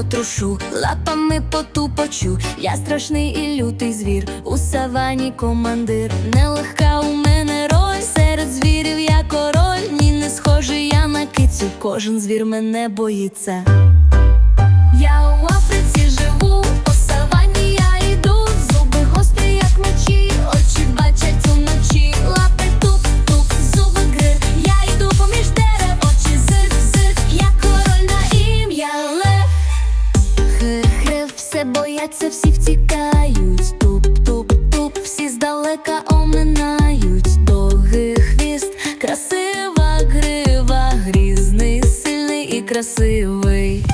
потрушу, лапами потупочу. Я страшний і лютий звір, у савані командир. Нелегка у мене роль, серед звірів я король. Ні, не схожий я на кицю, кожен звір мене боїться. Я у Африці живу, бояться, всі втікають. Туп-туп-туп, всі здалека оминають. Довгий хвіст, красива грива, грізний, сильний і красивий.